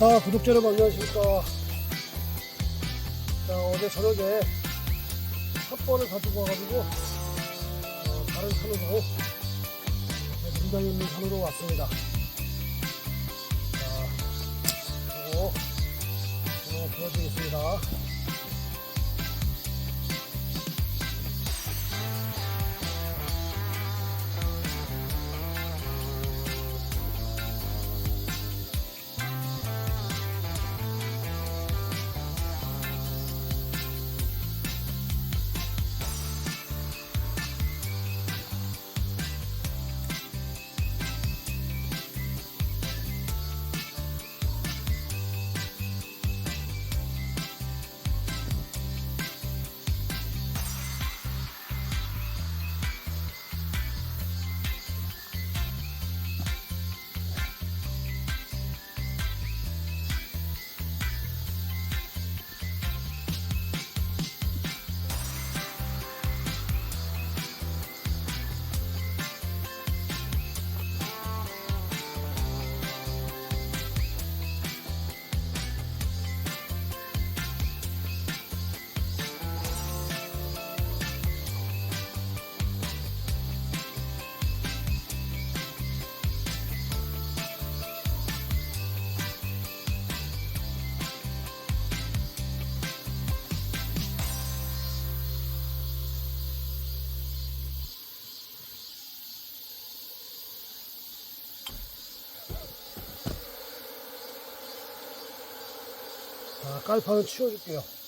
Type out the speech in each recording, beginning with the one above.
자, 구독자 여러분 안녕하십니까. 자, 어제 저녁에 삿번을 가지고 와가지고, 어, 다른 산으로, 제 농장에 있는 산으로 왔습니다. 자, 이거, 보여드리겠습니다. 깔판을 치워줄게요.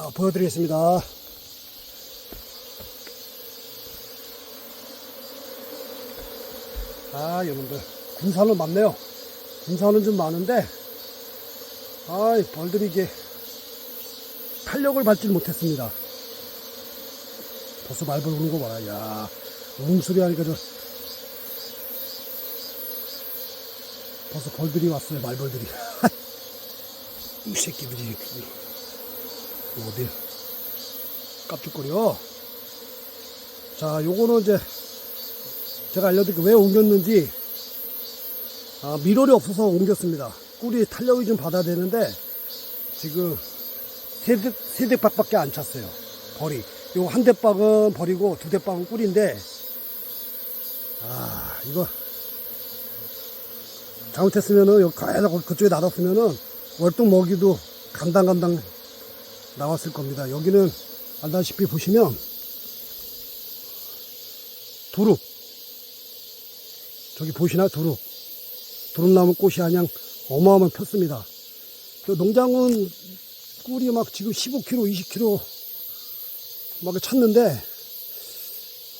자, 보여드리겠습니다. 아, 여러분들. 군산은 많네요. 군산은 좀 많은데, 아이, 벌들이 이게 탄력을 밟지 못했습니다. 벌써 말벌 우는 거 봐라. 야, 웅소리 하니까 저, 벌써 벌들이 왔어요, 말벌들이. 이 새끼들이. 어디 깝죽거려. 자, 요거는 이제 제가 알려드릴게요. 왜 옮겼는지. 아, 미롤이 없어서 옮겼습니다. 꿀이 탄력이 좀 받아야 되는데, 지금 세대, 세대 박밖에 안 찼어요. 벌이. 요 한 대박은 벌이고 두 대박은 꿀인데, 아, 이거 잘못했으면은, 여기 가야다 그쪽에 놔뒀으면은, 월동 먹이도 간당간당 나왔을 겁니다. 여기는 알다시피 보시면 두릅 저기 보시나 두릅 두릅나무 꽃이 그냥 어마어마하게 폈습니다. 그 농장은 꿀이 막 지금 15kg, 20kg 막 찼는데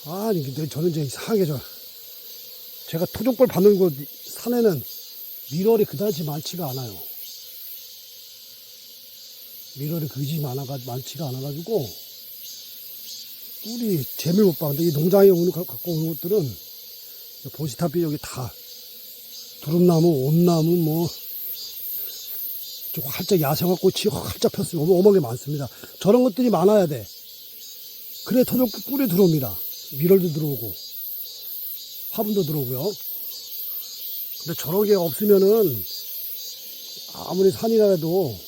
아니 근데 저는 이제 이상하게 저 제가 토종벌 받는 곳 산에는 밀월이 그다지 많지가 않아요. 밀월이 그지 많아가 많지가 않아가지고 꿀이 재미를 못 봐. 근데 이 농장에 가- 갖고 오는 것들은 보시다시피 여기 다 두릅나무, 온나무 뭐 조금 활짝 야생화 꽃이 활짝 폈어요. 어마어마하게 많습니다. 저런 것들이 많아야 돼. 그래 토종 꿀이 들어옵니다. 밀월도 들어오고 화분도 들어오고요. 근데 저런 게 없으면은 아무리 산이라도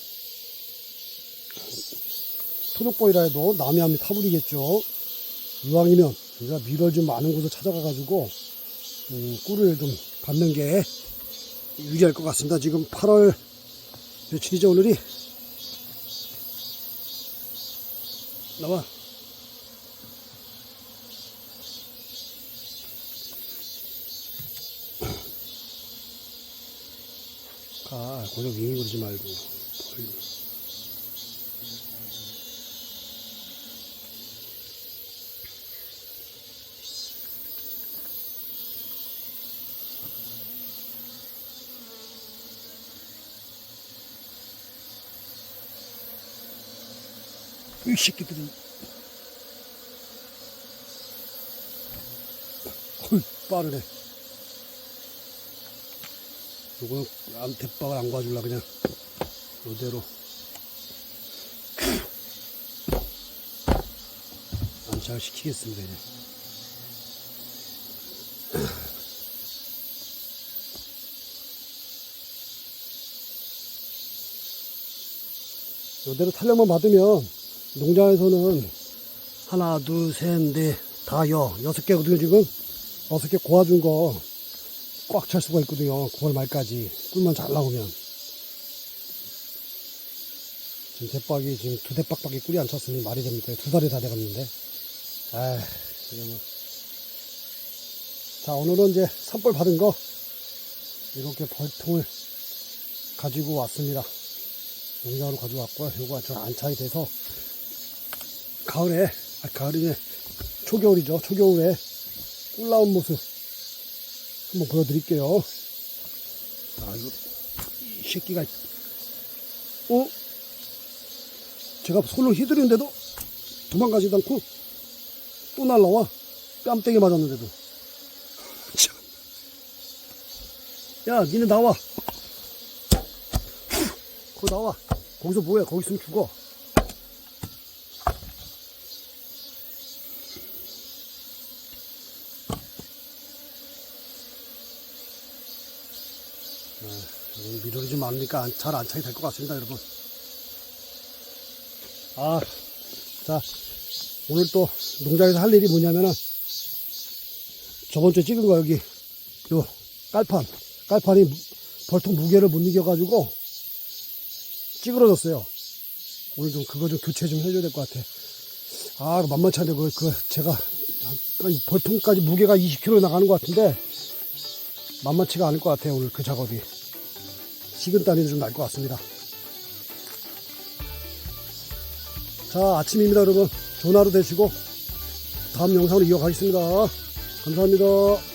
토종벌이라 해도 남이 하면 타버리겠죠. 이왕이면 우리가 밀월 좀 많은 곳을 찾아가가지고 음, 꿀을 좀 받는 게 유리할 것 같습니다. 지금 8월 며칠이죠 오늘이? 나와. 가, 고작 윙 그러지 말고. 이 새끼들이. 헐, 빠르네. 요거는 안, 대박을 안 구워줄라, 그냥. 요대로. 안착을 시키겠습니다, 이제. 요대로 탄력만 받으면 농장에서는 하나, 둘, 셋, 넷, 다 여, 여섯 개거든요, 지금. 여섯 개 고아준 거 꽉 찰 수가 있거든요. 9월 말까지. 꿀만 잘 나오면. 지금 대박이 지금 두 대박밖에 꿀이 안 찼으니 말이 됩니까? 두 달이 다 돼갔는데. 아 뭐. 자, 오늘은 이제 산벌 받은 거 이렇게 벌통을 가지고 왔습니다. 농장으로 가져왔고요. 요거 저 안착이 돼서 가을에, 아, 가을이네. 초겨울이죠. 초겨울에 꿀 나온 모습 한번 보여드릴게요. 아, 이거, 이 새끼가, 어? 제가 손을 휘두르는데도 도망가지도 않고 또 날라와. 뺨때기 맞았는데도. 참. 야, 니네 나와. 거기 나와. 거기서 뭐해? 거기 있으면 죽어. 네, 많으니까 잘 안착이 될 것 같습니다, 여러분. 아, 자, 오늘 또 농장에서 할 일이 뭐냐면은 저번 주에 찍은 거 여기 요 깔판, 깔판이 벌통 무게를 못 이겨가지고 찌그러졌어요. 오늘 좀 그거 좀 교체 좀 해줘야 될 것 같아. 아, 만만치 않은데 그, 그 제가 한 벌통까지 무게가 20kg 나가는 것 같은데 만만치가 않을 것 같아요 오늘 그 작업이 식은땀이 좀날 것 같습니다 자, 아침입니다, 여러분. 좋은 하루 되시고, 다음 영상으로 이어가겠습니다. 감사합니다.